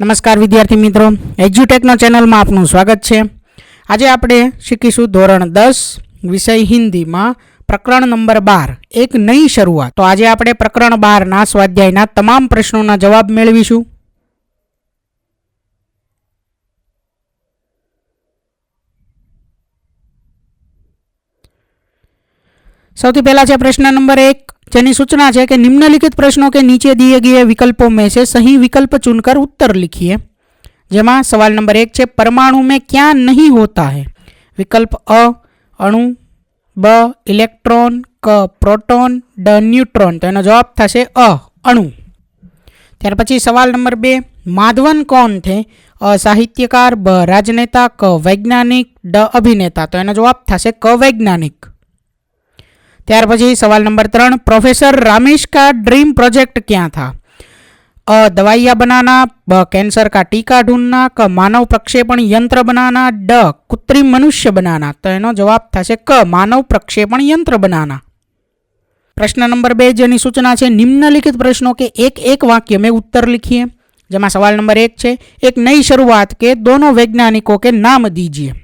નમસ્કાર વિદ્યાર્થી મિત્રો. એજ્યુટેકનો ચેનલમાં આપનું સ્વાગત છે. આજે આપણે શીખીશું ધોરણ દસ, વિષય હિન્દીમાં પ્રકરણ નંબર બાર, એક નઈ શરૂઆત. તો આજે આપણે પ્રકરણ બારના સ્વાધ્યાયના તમામ પ્રશ્નોના જવાબ મેળવીશું. સૌથી પહેલા છે પ્રશ્ન નંબર એક જેની सूचना है कि निम्नलिखित प्रश्नों के नीचे दिए गए विकल्पों में से सही विकल्प चुनकर उत्तर लिखिए જેમાં સવાલ નંબર એક છે પરમાણુ में क्या नहीं होता है વિકલ્પ અ અણુ બ ઇલેક્ટ્રોન ક પ્રોટોન ડ ન્યુટ્રોન તો એનો જવાબ થશે અ અણુ ત્યાર પછી સવાલ નંબર બે માધવન કોણ થે અ સાહિત્યકાર બ રાજનેતા ક વૈજ્ઞાનિક ડ અભિનેતા તો એનો જવાબ થશે ક વૈજ્ઞાનિક त्यार सवाल नंबर तर प्रोफेसर रामेश का ड्रीम प्रोजेक्ट क्या था अ दवाइया बनाना ब कैंसर का टीका ढूंढना क मानव प्रक्षेपण यंत्र बनाना ड कृत्रिम मनुष्य बनाना तो यह जवाब था क मानव प्रक्षेपण यंत्र बनाना प्रश्न नंबर बे जेनी सूचना है निम्नलिखित प्रश्नों के एक एक वाक्य में उत्तर लिखिए जमा सवाल नंबर एक है एक नई शुरुआत के दोनों वैज्ञानिकों के नाम दीजिए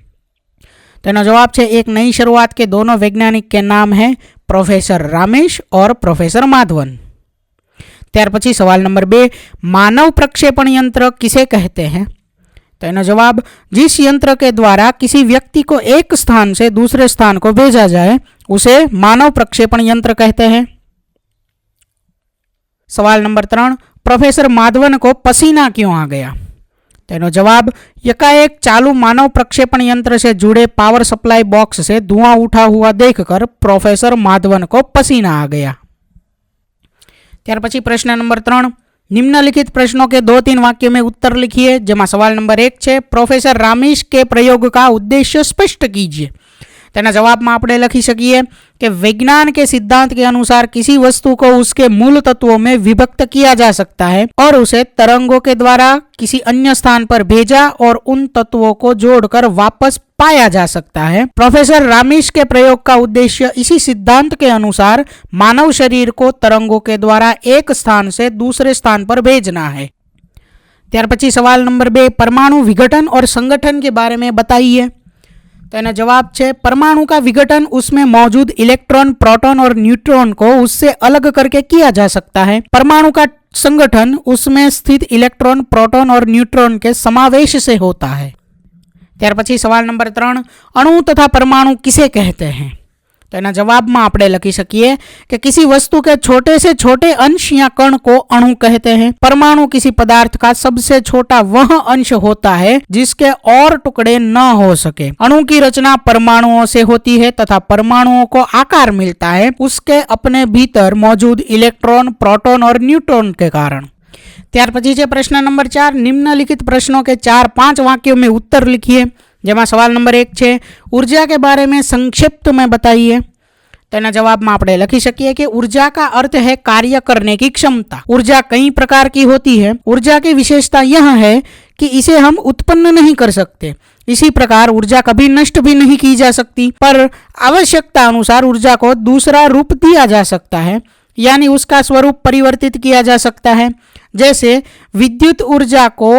तेना जवाब है एक नई शुरुआत के दोनों वैज्ञानिक के नाम हैं प्रोफेसर रामेश और प्रोफेसर माधवन ત્યાર પછી सवाल नंबर बे मानव प्रक्षेपण यंत्र किसे कहते हैं तो इनो जवाब जिस यंत्र के द्वारा किसी व्यक्ति को एक स्थान से दूसरे स्थान को भेजा जाए उसे मानव प्रक्षेपण यंत्र कहते हैं सवाल नंबर त्रण प्रोफेसर माधवन को पसीना क्यों आ गया तेनो जवाब यकाएक चालू मानव प्रक्षेपण यंत्र से जुड़े पावर सप्लाई बॉक्स से धुआं उठा हुआ देखकर प्रोफेसर माधवन को पसीना आ गया ત્યાર પછી પ્રશ્ન નંબર ત્રણ निम्नलिखित प्रश्नों के दो तीन वाक्यों में उत्तर लिखिए જેમાં સવાલ નંબર એક છે પ્રોફેસર રામેશ के प्रयोग का उद्देश्य स्पष्ट कीजिए તેના જવાબમાં આપણે લખી શકીએ કે विज्ञान के सिद्धांत के अनुसार किसी वस्तु को उसके मूल तत्वों में विभक्त किया जा सकता है और उसे तरंगों के द्वारा किसी अन्य स्थान पर भेजा और उन तत्वों को जोड़कर वापस पाया जा सकता है प्रोफेसर रामेश के प्रयोग का उद्देश्य इसी सिद्धांत के अनुसार मानव शरीर को तरंगों के द्वारा एक स्थान से दूसरे स्थान पर भेजना है ત્યાર પછી સવાલ નંબર બે પરમાણુ વિઘટન और संगठन के बारे में बताइए तो एना जवाब है परमाणु का विघटन उसमें मौजूद इलेक्ट्रॉन प्रोटॉन और न्यूट्रॉन को उससे अलग करके किया जा सकता है परमाणु का संगठन उसमें स्थित इलेक्ट्रॉन प्रोटॉन और न्यूट्रॉन के समावेश से होता है ત્યાર પછી સવાલ નંબર ત્રણ અણુ તથા પરમાણુ કિસે કહેતે हैं तो એના જવાબમાં આપણે લખી શકીએ कि किसी वस्तु के छोटे से छोटे अंश या कण को अणु कहते हैं परमाणु किसी पदार्थ का सबसे छोटा वह अंश होता है जिसके और टुकड़े न हो सके अणु की रचना परमाणुओं से होती है तथा परमाणुओं को आकार मिलता है उसके अपने भीतर मौजूद इलेक्ट्रॉन प्रोटॉन और न्यूट्रॉन के कारण ત્યાર પછી છે પ્રશ્ન નંબર ચાર નિમ્નલિખિત प्रश्नों के चार पांच वाक्यों में उत्तर लिखिए જેમાં સવાલ નંબર એક છે ऊर्जा के बारे में संक्षिप्त में बताइए તેના જવાબમાં આપણે લખી શકીએ કે ऊर्जा का अर्थ है कार्य करने की क्षमता ऊर्जा कई प्रकार की होती है ऊर्जा की विशेषता यह है कि इसे हम उत्पन्न नहीं कर सकते इसी प्रकार ऊर्जा कभी नष्ट भी नहीं की जा सकती पर आवश्यकता अनुसार ऊर्जा को दूसरा रूप दिया जा सकता है यानी उसका स्वरूप परिवर्तित किया जा सकता है जैसे विद्युत ऊर्जा को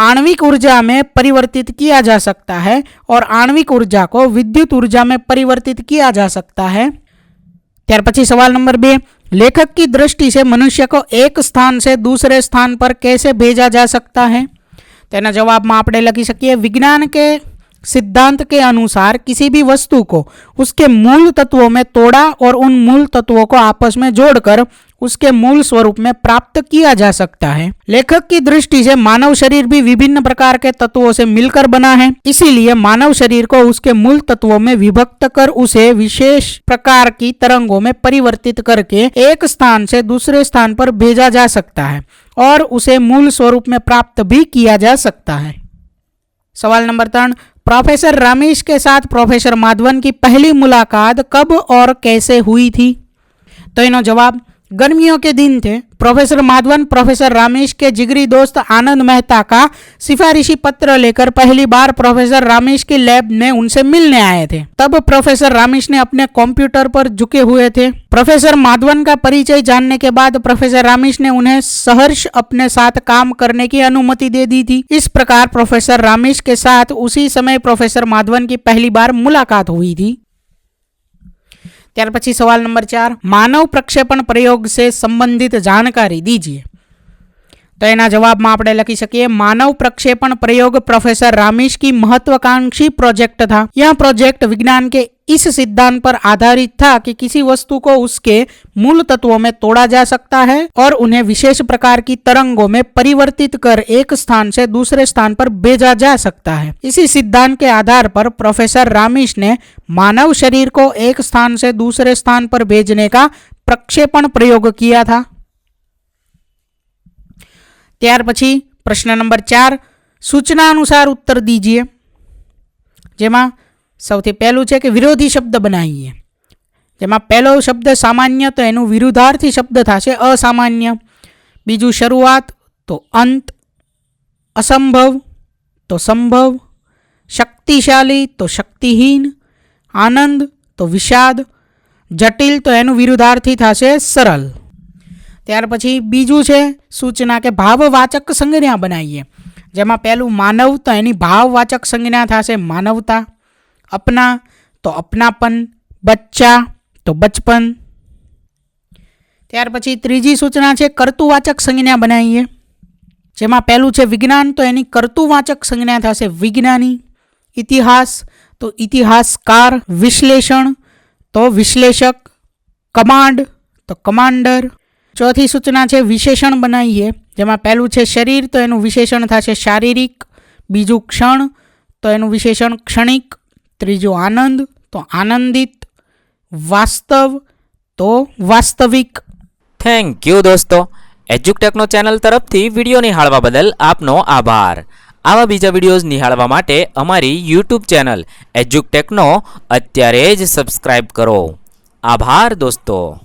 आणविक ऊर्जा में परिवर्तित किया जा सकता है और आणविक ऊर्जा को विद्युत ऊर्जा में परिवर्तित किया जा सकता है ત્યાર પછી સવાલ નંબર બે लेखक की दृष्टि से मनुष्य को एक स्थान से दूसरे स्थान पर कैसे भेजा जा सकता है તેના જવાબમાં આપણે લખી શકીએ विज्ञान के सिद्धांत के अनुसार किसी भी वस्तु को उसके मूल तत्वों में तोड़ा और उन मूल तत्वों को आपस में जोड़कर उसके मूल स्वरूप में प्राप्त किया जा सकता है। लेखक की दृष्टि से मानव शरीर भी विभिन्न प्रकार के तत्वों से मिलकर बना है। इसीलिए मानव शरीर को उसके मूल तत्वों में विभक्त कर उसे विशेष प्रकार की तरंगों में परिवर्तित करके एक स्थान से दूसरे स्थान पर भेजा जा सकता है और उसे मूल स्वरूप में प्राप्त भी किया जा सकता है। सवाल नंबर तीन, प्रोफेसर रमेश के साथ प्रोफेसर माधवन की पहली मुलाकात कब और कैसे हुई थी? तो इनो जवाब गर्मियों के दिन थे। प्रोफेसर माधवन, प्रोफेसर रामेश के जिगरी दोस्त आनंद मेहता का सिफारिशी पत्र लेकर पहली बार प्रोफेसर रामेश की लैब में उनसे मिलने आए थे। तब प्रोफेसर रामेश ने अपने कंप्यूटर पर झुके हुए थे। प्रोफेसर माधवन का परिचय जानने के बाद प्रोफेसर रामेश ने उन्हें सहर्ष अपने साथ काम करने की अनुमति दे दी थी। इस प्रकार प्रोफेसर रामेश के साथ उसी समय प्रोफेसर माधवन की पहली बार मुलाकात हुई थी। ત્યાર પછી સવાલ નંબર ચાર માનવ પ્રક્ષેપણ પ્રયોગ સે સંબંધિત જાણકારી દીजिए तो એના જવાબમાં આપણે લખી શકીએ मानव प्रक्षेपण प्रयोग प्रोफेसर रामेश की महत्वाकांक्षी प्रोजेक्ट था यह प्रोजेक्ट विज्ञान के इस सिद्धांत पर आधारित था कि किसी वस्तु को उसके मूल तत्वों में तोड़ा जा सकता है और उन्हें विशेष प्रकार की तरंगों में परिवर्तित कर एक स्थान से दूसरे स्थान पर भेजा जा सकता है इसी सिद्धांत के आधार पर प्रोफेसर रामेश ने मानव शरीर को एक स्थान से दूसरे स्थान पर भेजने का प्रक्षेपण प्रयोग किया था ત્યાર પછી પ્રશ્ન નંબર ચાર સૂચના અનુસાર ઉત્તર દીજીએ. જેમાં સૌથી પહેલું છે કે વિરોધી શબ્દ બનાવીએ. જેમાં પહેલો શબ્દ સામાન્ય તો એનું વિરુદ્ધાર્થી શબ્દ થશે અસામાન્ય. બીજું શરૂઆત તો અંત, અસંભવ તો સંભવ. શક્તિશાળી તો શક્તિહીન, આનંદ તો વિષાદ. જટિલ તો એનું વિરુદ્ધાર્થી થશે સરળ. ત્યાર પછી બીજું છે સૂચના કે ભાવવાચક સંજ્ઞા બનાવીએ. જેમાં પહેલું માનવ તો એની ભાવવાચક સંજ્ઞા થશે માનવતા. અપના તો અપનાપન, બચ્ચા તો બચપન. ત્યાર પછી ત્રીજી સૂચના છે કર્તુવાચક સંજ્ઞા બનાવીએ. જેમાં પહેલું છે વિજ્ઞાન તો એની કર્તુવાચક સંજ્ઞા થશે વિજ્ઞાની. ઇતિહાસ તો ઇતિહાસકાર, વિશ્લેષણ તો વિશ્લેષક. કમાન્ડ તો કમાન્ડર. ચોથી સૂચના છે, વિશેષણ બનાવીએ, જેમાં પહેલું છે શરીર, તો એનું વિશેષણ થશે શારીરિક, બીજું ક્ષણ, તો એનું વિશેષણ ક્ષણિક, ત્રીજું આનંદ, તો આનંદિત, વાસ્તવ, તો વાસ્તવિક. થેન્ક યુ દોસ્તો. એજ્યુકટેકનો ચેનલ તરફથી વીડિયો નિહાળવા બદલ આપનો આભાર. આવા બીજા વિડીયોઝ નિહાળવા માટે અમારી યુટ્યુબ ચેનલ એજ્યુકટેકનો અત્યારે જ સબસ્ક્રાઈબ કરો. આભાર દોસ્તો.